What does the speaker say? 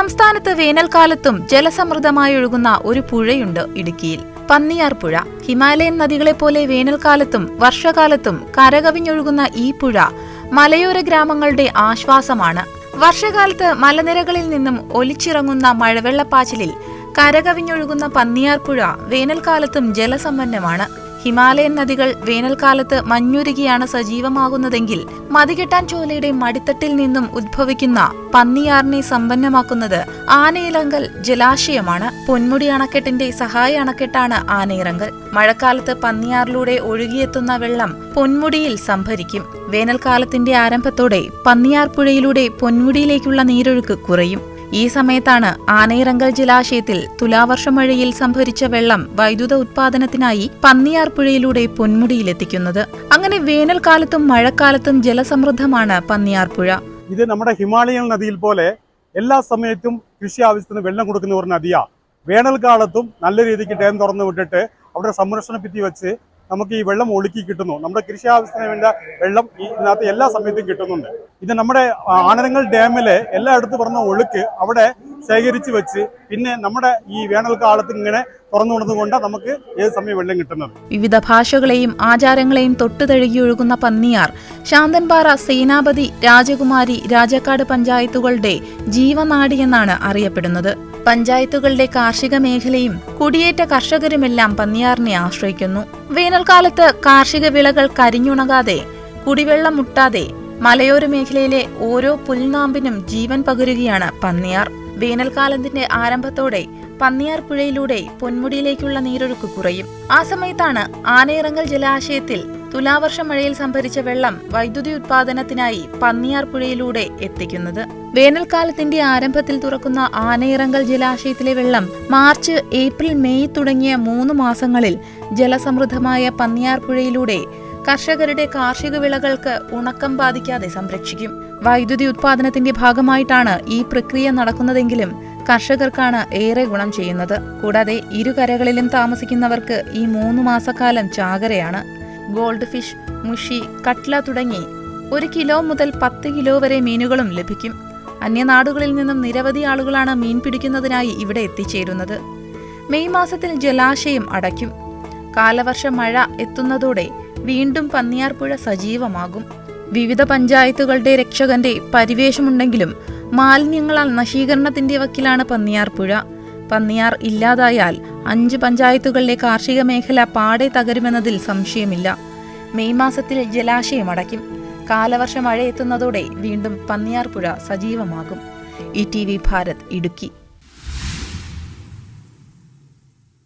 സംസ്ഥാനത്ത് വേനൽക്കാലത്തും ജലസമൃദ്ധമായി ഒഴുകുന്ന ഒരു പുഴയുണ്ട് ഇടുക്കിയിൽ. പന്നിയാർ പുഴ. ഹിമാലയൻ നദികളെ പോലെ വേനൽക്കാലത്തും വർഷകാലത്തും കരകവിഞ്ഞൊഴുകുന്ന ഈ പുഴ മലയോര ഗ്രാമങ്ങളുടെ ആശ്വാസമാണ്. വർഷകാലത്ത് മലനിരകളിൽ നിന്നും ഒലിച്ചിറങ്ങുന്ന മഴവെള്ളപ്പാച്ചിലിൽ കരകവിഞ്ഞൊഴുകുന്ന പന്നിയാർ പുഴ വേനൽക്കാലത്തും ജലസമ്പന്നമാണ്. ഹിമാലയൻ നദികൾ വേനൽക്കാലത്ത് മഞ്ഞുരുകിയാണ് സജീവമാകുന്നതെങ്കിൽ മതികെട്ടാൻ ചോലയുടെ മടിത്തട്ടിൽ നിന്നും ഉദ്ഭവിക്കുന്ന പന്നിയാറിനെ സമ്പന്നമാക്കുന്നത് ആനയിലങ്കൽ ജലാശയമാണ്. പൊന്മുടി അണക്കെട്ടിന്റെ സഹായ അണക്കെട്ടാണ് ആനയിറങ്കൽ. മഴക്കാലത്ത് പന്നിയാറിലൂടെ ഒഴുകിയെത്തുന്ന വെള്ളം പൊന്മുടിയിൽ സംഭരിക്കും. വേനൽക്കാലത്തിന്റെ ആരംഭത്തോടെ പന്നിയാർ പുഴയിലൂടെ പൊന്മുടിയിലേക്കുള്ള നീരൊഴുക്ക് കുറയും. ഈ സമയത്താണ് ആനയിറങ്കൽ ജലാശയത്തിൽ തുലാവർഷ മഴയിൽ സംഭരിച്ച വെള്ളം വൈദ്യുത ഉത്പാദനത്തിനായി പന്നിയാർ പുഴയിലൂടെ പൊന്മുടിയിലെത്തിക്കുന്നത്. അങ്ങനെ വേനൽക്കാലത്തും മഴക്കാലത്തും ജലസമൃദ്ധമാണ് പന്നിയാർ പുഴ. ഇത് നമ്മുടെ ഹിമാലയൻ നദിയിൽ പോലെ എല്ലാ സമയത്തും കൃഷി ആവശ്യത്തിന് വെള്ളം കൊടുക്കുന്ന ഒരു നദിയാ. വേനൽക്കാലത്തും നല്ല രീതിക്ക് ഡാം തുറന്നു വിട്ടിട്ട് അവിടെ സംരക്ഷണ ഭിത്തി വെച്ച് നമുക്ക് ഈ വെള്ളം ഒഴുക്കി കിട്ടുന്നു. നമ്മുടെ കൃഷി ആവശ്യത്തിന് വേണ്ട വെള്ളം ഇതിനകത്ത് എല്ലാ സമയത്തും കിട്ടുന്നുണ്ട്. ഇത് നമ്മുടെ ആനരങ്ങൾ ഡാമിലെ എല്ലായിടത്തും പറഞ്ഞ ഒഴുക്ക് അവിടെ ശേഖരിച്ച് വെച്ച് പിന്നെ നമ്മുടെ ഈ വേനൽക്കാലത്ത് ഇങ്ങനെ തുറന്നു കൊണ്ടതുകൊണ്ട് നമുക്ക് ഏത് സമയം വെള്ളം കിട്ടുന്നത്? വിവിധ ഭാഷകളെയും ആചാരങ്ങളെയും തൊട്ടുതഴുകി ഒഴുകുന്ന പന്നിയാർ ശാന്തൻപാറ സേനാപതി രാജകുമാരി രാജക്കാട് പഞ്ചായത്തുകളുടെ ജീവനാടി എന്നാണ് അറിയപ്പെടുന്നത്. പഞ്ചായത്തുകളുടെ കാർഷിക മേഖലയും കുടിയേറ്റ കർഷകരുമെല്ലാം പന്നിയാറിനെ ആശ്രയിക്കുന്നു. വേനൽക്കാലത്ത് കാർഷിക വിളകൾ കരിഞ്ഞുണകാതെ കുടിവെള്ളം മുട്ടാതെ മലയോര മേഖലയിലെ ഓരോ പുൽനാമ്പിനും ജീവൻ പകരുകയാണ് പന്നിയാർ. വേനൽക്കാലത്തിന്റെ ആരംഭത്തോടെ പന്നിയാർ പുഴയിലൂടെ പൊന്മുടിയിലേക്കുള്ള നീരൊഴുക്ക് കുറയും. ആ സമയത്താണ് ആനയിറങ്ങൽ ജലാശയത്തിൽ തുലാവർഷ മഴയിൽ സംഭരിച്ച വെള്ളം വൈദ്യുതി ഉത്പാദനത്തിനായി പന്നിയാർ പുഴയിലൂടെ എത്തിക്കുന്നത്. വേനൽക്കാലത്തിന്റെ ആരംഭത്തിൽ തുറക്കുന്ന ആനയിറങ്കൽ ജലാശയത്തിലെ വെള്ളം മാർച്ച് ഏപ്രിൽ മെയ് തുടങ്ങിയ മൂന്ന് മാസങ്ങളിൽ ജലസമൃദ്ധമായ പന്നിയാർ പുഴയിലൂടെ കർഷകരുടെ കാർഷിക വിളകൾക്ക് ഉണക്കം ബാധിക്കാതെ സംരക്ഷിക്കും. വൈദ്യുതി ഉത്പാദനത്തിന്റെ ഭാഗമായിട്ടാണ് ഈ പ്രക്രിയ നടക്കുന്നതെങ്കിലും കർഷകർക്കാണ് ഏറെ ഗുണം ചെയ്യുന്നത്. കൂടാതെ ഇരുകരകളിലും താമസിക്കുന്നവർക്ക് ഈ മൂന്ന് മാസക്കാലം ചാകരയാണ്. ഗോൾഡ് ഫിഷ് മുഷി കട്ട്ല തുടങ്ങി ഒരു കിലോ മുതൽ പത്ത് കിലോ വരെ മീനുകളും ലഭിക്കും. അന്യനാടുകളിൽ നിന്നും നിരവധി ആളുകളാണ് മീൻ പിടിക്കുന്നതിനായി ഇവിടെ എത്തിച്ചേരുന്നത്. മെയ് മാസത്തിൽ ജലാശയം അടയ്ക്കും. കാലവർഷ മഴ എത്തുന്നതോടെ വീണ്ടും പന്നിയാർപ്പുഴ സജീവമാകും. വിവിധ പഞ്ചായത്തുകളുടെ രക്ഷകന്റെ പരിവേഷമുണ്ടെങ്കിലും മാലിന്യങ്ങളാൽ നശീകരണത്തിന്റെ വക്കിലാണ് പന്നിയാർപ്പുഴ പന്നിയാർ ഇല്ലാതായാൽ അഞ്ച് പഞ്ചായത്തുകളിലെ കാർഷിക മേഖല പാടെ തകരുമെന്നതിൽ സംശയമില്ല. മെയ് മാസത്തിൽ ജലാശയം അടയ്ക്കും. കാലവർഷ മഴ എത്തുന്നതോടെ വീണ്ടും Panniyarpuzha സജീവമാകും. E T V Bharat Idukki.